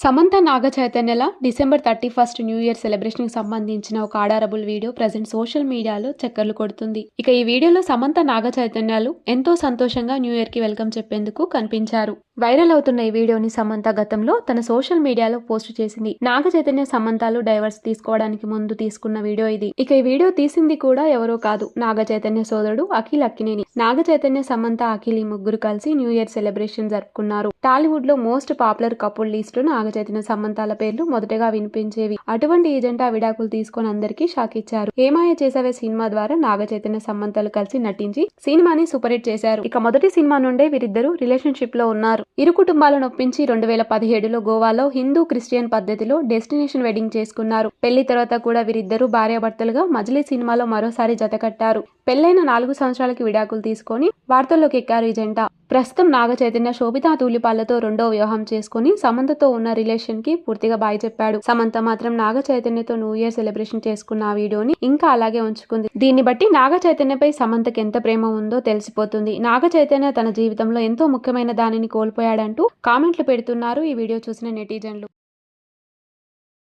Samantha Naga చైతన్యల December thirty first new year సెలబ్రేషన్కి సంబంధించిన ఒక ఆడారబుల్ video present social మీడియాలో చక్కర్లు కొడుతుంది. ఇక ఈ వీడియోలో సమంత నాగ చైతన్యాలు ఎంతో సంతోషంగా న్యూ ఇయర్కి వెల్కమ్ చెప్పేందుకు కనిపించారు. వైరల్ అవుతున్న ఈ వీడియోని సమంత గతంలో తన సోషల్ మీడియాలో పోస్ట్ చేసింది. నాగ చైతన్య సమంతాలు డైవర్స్ తీసుకోవడానికి ముందు తీసుకున్న వీడియో ఇది. ఇక ఈ వీడియో తీసింది కూడా ఎవరో కాదు నాగ చైతన్య సోదరుడు అఖిల్ అక్కినేని. నాగ చైతన్య సమంత అఖిల్ ఈ ముగ్గురు కలిసి న్యూ ఇయర్ సెలబ్రేషన్ జరుపుకున్నారు. టాలీవుడ్లో మోస్ట్ పాపులర్ కపుల్ లిస్ట్లో నాగ చైతన్య సమంతాల పేర్లు మొదటగా వినిపించేవి. అటువంటి ఈ జంట విడాకులు తీసుకొని అందరికీ షాక్ ఇచ్చారు. ఏమాయ చేసావే సినిమా ద్వారా నాగ చైతన్య సమంతాలు కలిసి నటించి సినిమాని సూపర్ హిట్ చేశారు. ఇక మొదటి సినిమా నుండే వీరిద్దరూ రిలేషన్షిప్లో ఉన్నారు. ఇరు కుటుంబాలను ఒప్పించి రెండు వేల పదిహేడులో గోవాలో హిందూ క్రిస్టియన్ పద్ధతిలో డెస్టినేషన్ వెడ్డింగ్ చేసుకున్నారు. పెళ్ళి తర్వాత కూడా వీరిద్దరూ భార్యాభర్తలుగా మజిలీ సినిమాలో మరోసారి జతకట్టారు పెళ్ళైన నాలుగు సంవత్సరాలకి విడాకులు తీసుకొని వార్తల్లోకి ఎక్కారు ఈ జంట. ప్రస్తుతం నాగ చైతన్య శోభితా తూలిపాలతో రెండో వివాహం చేసుకుని సమంతతో ఉన్న రిలేషన్కి పూర్తిగా బాయ్ చెప్పాడు. సమంత మాత్రం నాగ చైతన్యతో న్యూ ఇయర్ సెలబ్రేషన్ చేసుకున్న ఆ వీడియోని ఇంకా అలాగే ఉంచుకుంది. దీన్ని బట్టి నాగ చైతన్యపై సమంతకి ఎంత ప్రేమ ఉందో తెలిసిపోతుంది. నాగ చైతన్య తన జీవితంలో ఎంతో ముఖ్యమైన దానిని కోల్పోయాడంటూ కామెంట్లు పెడుతున్నారు ఈ వీడియో చూసిన నెటిజన్లు.